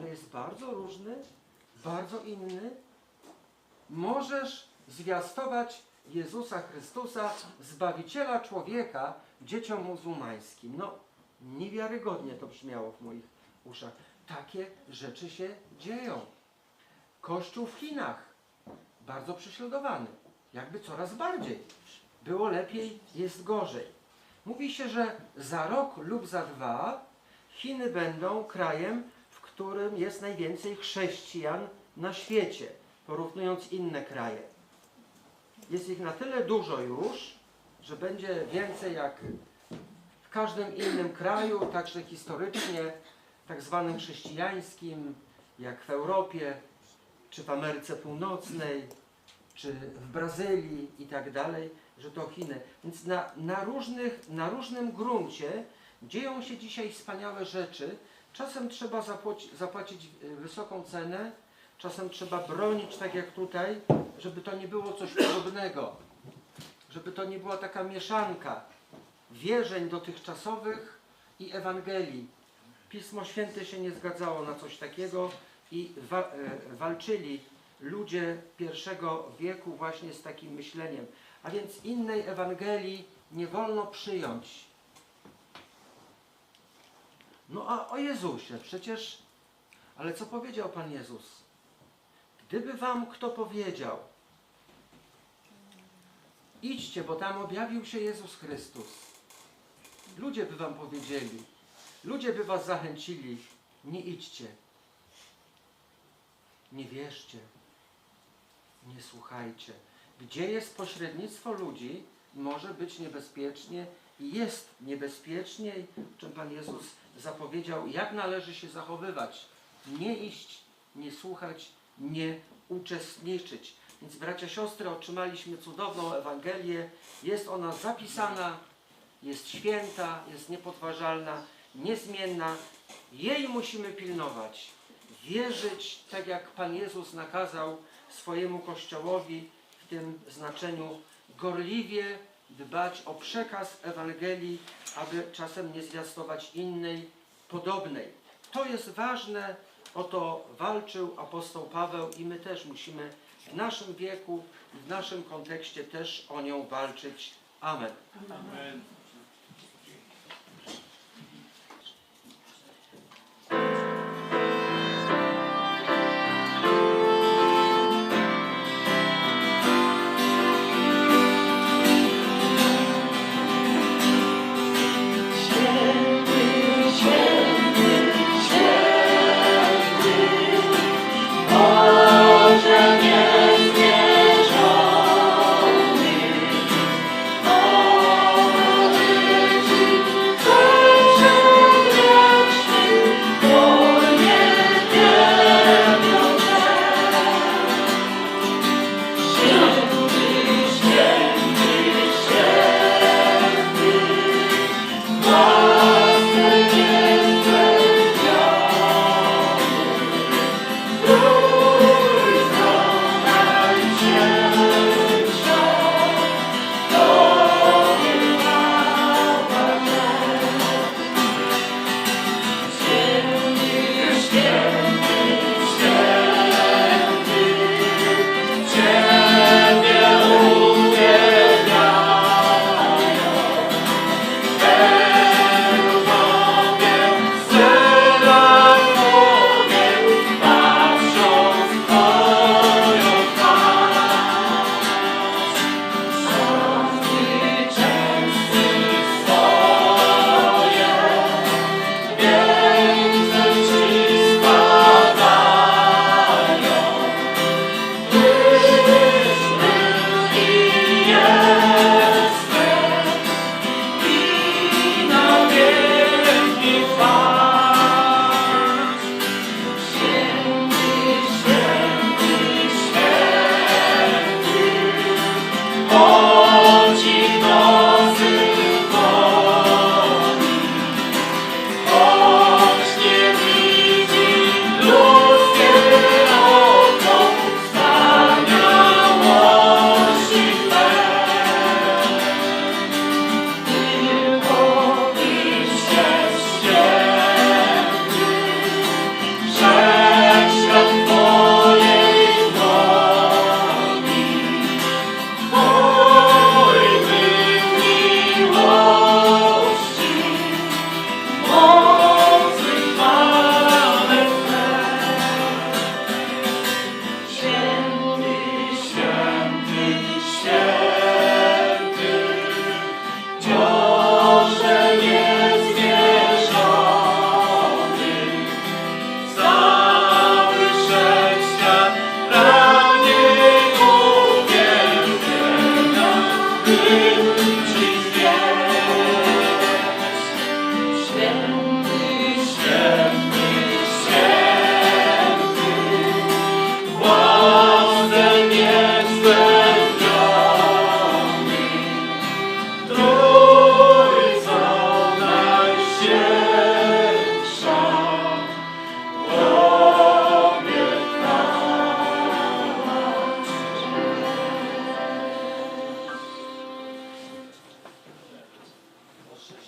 ale jest bardzo różny, bardzo inny. Możesz zwiastować Jezusa Chrystusa, Zbawiciela człowieka, dzieciom muzułmańskim. No, niewiarygodnie to brzmiało w moich uszach. Takie rzeczy się dzieją. Kościół w Chinach, bardzo prześladowany, jakby coraz bardziej. Było lepiej, jest gorzej. Mówi się, że za rok lub za dwa Chiny będą krajem, którym jest najwięcej chrześcijan na świecie, porównując inne kraje. Jest ich na tyle dużo już, że będzie więcej jak w każdym innym kraju, także historycznie, tak zwanym chrześcijańskim, jak w Europie, czy w Ameryce Północnej, czy w Brazylii i tak dalej, że to Chiny. Więc na, na, różnych, na różnym gruncie dzieją się dzisiaj wspaniałe rzeczy. Czasem trzeba zapłaci, zapłacić y, wysoką cenę, czasem trzeba bronić, tak jak tutaj, żeby to nie było coś podobnego, żeby to nie była taka mieszanka wierzeń dotychczasowych i Ewangelii. Pismo Święte się nie zgadzało na coś takiego i wa e, walczyli ludzie pierwszego wieku właśnie z takim myśleniem. A więc innej Ewangelii nie wolno przyjąć. No a o Jezusie, przecież, ale co powiedział Pan Jezus? Gdyby wam kto powiedział, idźcie, bo tam objawił się Jezus Chrystus. Ludzie by wam powiedzieli, ludzie by was zachęcili, nie idźcie, nie wierzcie, nie słuchajcie. Gdzie jest pośrednictwo ludzi, może być niebezpiecznie jest niebezpiecznie, czym Pan Jezus zapowiedział, jak należy się zachowywać. Nie iść, nie słuchać, nie uczestniczyć. Więc bracia, siostry, otrzymaliśmy cudowną Ewangelię. Jest ona zapisana, jest święta, jest niepodważalna, niezmienna. Jej musimy pilnować. Wierzyć, tak jak Pan Jezus nakazał swojemu Kościołowi w tym znaczeniu gorliwie dbać o przekaz Ewangelii, aby czasem nie zwiastować innej, podobnej. To jest ważne, o to walczył apostoł Paweł i my też musimy w naszym wieku, w naszym kontekście też o nią walczyć. Amen. Amen.